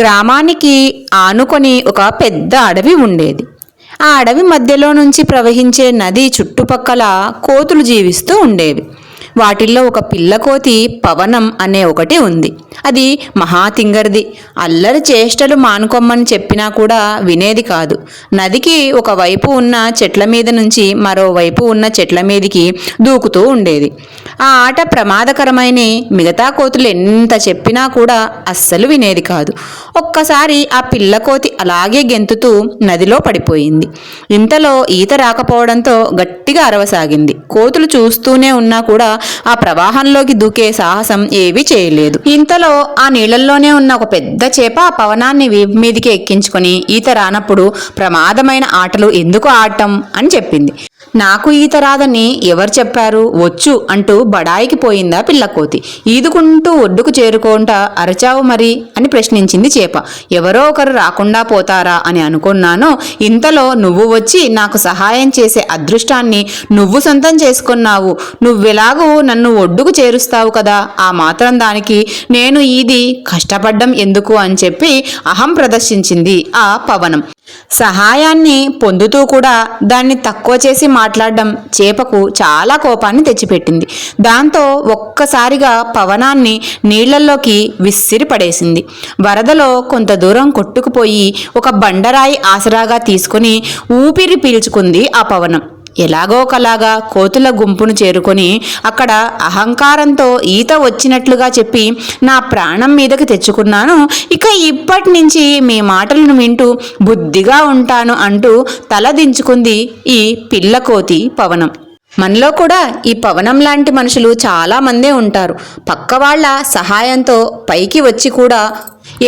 గ్రామానికి ఆనుకొని ఒక పెద్ద అడవి ఉండేది. ఆ అడవి మధ్యలో నుంచి ప్రవహించే నది చుట్టుపక్కల కోతులు జీవిస్తూ ఉండేవి. వాటిల్లో ఒక పిల్లకోతి పవనం అనే ఒకటి ఉంది. అది మహాతింగర్ది. అల్లరి చేష్టలు మానుకోమ్మని చెప్పినా కూడా వినేది కాదు. నదికి ఒకవైపు ఉన్న చెట్ల మీద నుంచి మరోవైపు ఉన్న చెట్ల మీదికి దూకుతూ ఉండేది. ఆ ఆట ప్రమాదకరమైన మిగతా కోతులు ఎంత చెప్పినా కూడా అస్సలు వినేది కాదు. ఒక్కసారి ఆ పిల్లకోతి అలాగే గెంతుతూ నదిలో పడిపోయింది. ఇంతలో ఈత రాకపోవడంతో గట్టిగా అరవసాగింది. కోతులు చూస్తూనే ఉన్నా కూడా ఆ ప్రవాహంలోకి దూకే సాహసం ఏవీ చేయలేదు. ఇంతలో ఆ నీళ్ళలోనే ఉన్న ఒక పెద్ద చేప ఆ పవనాన్ని వీపు మీదికి ఎక్కించుకొని ఈత రానప్పుడు ప్రమాదమైన ఆటలు ఎందుకు ఆడటం అని చెప్పింది. నాకు ఈత రాదని ఎవరు చెప్పారు? వచ్చు అంటూ బడాయికి పోయిందా పిల్లకోతి ఈదుకుంటూ ఒడ్డుకు చేరుకుంటా అరచావు మరి అని ప్రశ్నించింది చేప. ఎవరో ఒకరు రాకుండా పోతారా అని అనుకున్నాను ఇంతలో నువ్వు వచ్చి నాకు సహాయం చేసే అదృష్టాన్ని నువ్వు సొంతం చేసుకున్నావు. నువ్వెలాగూ నన్ను ఒడ్డుకు చేరుస్తావు కదా. ఆ మాత్రం దానికి నేను ఇది కష్టపడ్డం ఎందుకు? అని చెప్పి అహం ప్రదర్శించింది ఆ పవనం. సహాయాన్ని పొందుతూ కూడా దాన్ని తక్కువ చేసి మాట్లాడడం చేపకు చాలా కోపాన్ని తెచ్చిపెట్టింది. దాంతో ఒక్కసారిగా పవనాన్ని నీళ్ళల్లోకి విసిరి పడేసింది. వరదలో కొంత దూరం కొట్టుకుపోయి ఒక బండరాయి ఆసరాగా తీసుకుని ఊపిరి పీల్చుకుంది ఆ పవనం. ఎలాగోకలాగా కోతుల గుంపును చేరుకొని అక్కడ అహంకారంతో ఈత వచ్చినట్లుగా చెప్పి నా ప్రాణం మీదకి తెచ్చుకున్నాను. ఇక ఇప్పటి నుంచి మీ మాటలను వింటూ బుద్ధిగా ఉంటాను అంటూ తల దించుకుంది ఈ పిల్లకోతి పవనం. మనలో కూడా ఈ పవనం లాంటి మనుషులు చాలా మందే ఉంటారు. పక్క వాళ్ళ సహాయంతో పైకి వచ్చి కూడా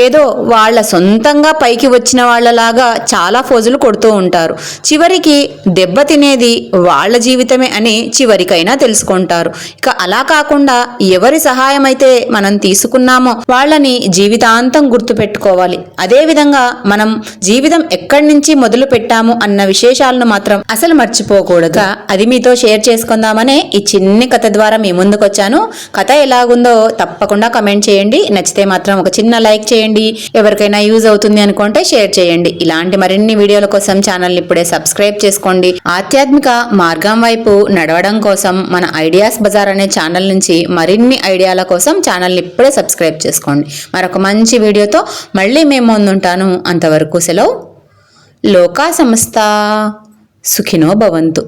ఏదో వాళ్ళ సొంతంగా పైకి వచ్చిన వాళ్ళలాగా చాలా ఫోజులు కొడుతూ ఉంటారు. చివరికి దెబ్బ తినేది వాళ్ళ జీవితమే అని చివరికైనా తెలుసుకుంటారు. ఇక అలా కాకుండా ఎవరి సహాయం అయితే మనం తీసుకున్నామో వాళ్ళని జీవితాంతం గుర్తుపెట్టుకోవాలి. అదేవిధంగా మనం జీవితం ఎక్కడి నుంచి మొదలు పెట్టాము అన్న విశేషాలను మాత్రం అసలు మర్చిపోకూడదు. అది మీతో షేర్ చేసుకుందామనే ఈ చిన్ని కథ ద్వారా మీ ముందుకు వచ్చాను కథ ఎలాగుందో తప్పకుండా కమెంట్ చేయండి. నచ్చితే మాత్రం ఒక చిన్న లైక్ చేయండి. ఎవరికైనా యూజ్ అవుతుంది అనుకుంటే షేర్ చేయండి. ఇలాంటి మరిన్ని వీడియోల కోసం ఛానల్ని ఇప్పుడే సబ్స్క్రైబ్ చేసుకోండి. ఆధ్యాత్మిక మార్గం వైపు నడవడం కోసం మన ఐడియాస్ బజార్ అనే ఛానల్ నుంచి మరిన్ని ఐడియాల కోసం ఛానల్ని ఇప్పుడే సబ్స్క్రైబ్ చేసుకోండి. మరొక మంచి వీడియోతో మళ్ళీ మేము ముందుంటాను. అంతవరకు సెలవు. లోకా సంస్థ సుఖినో భవంతు.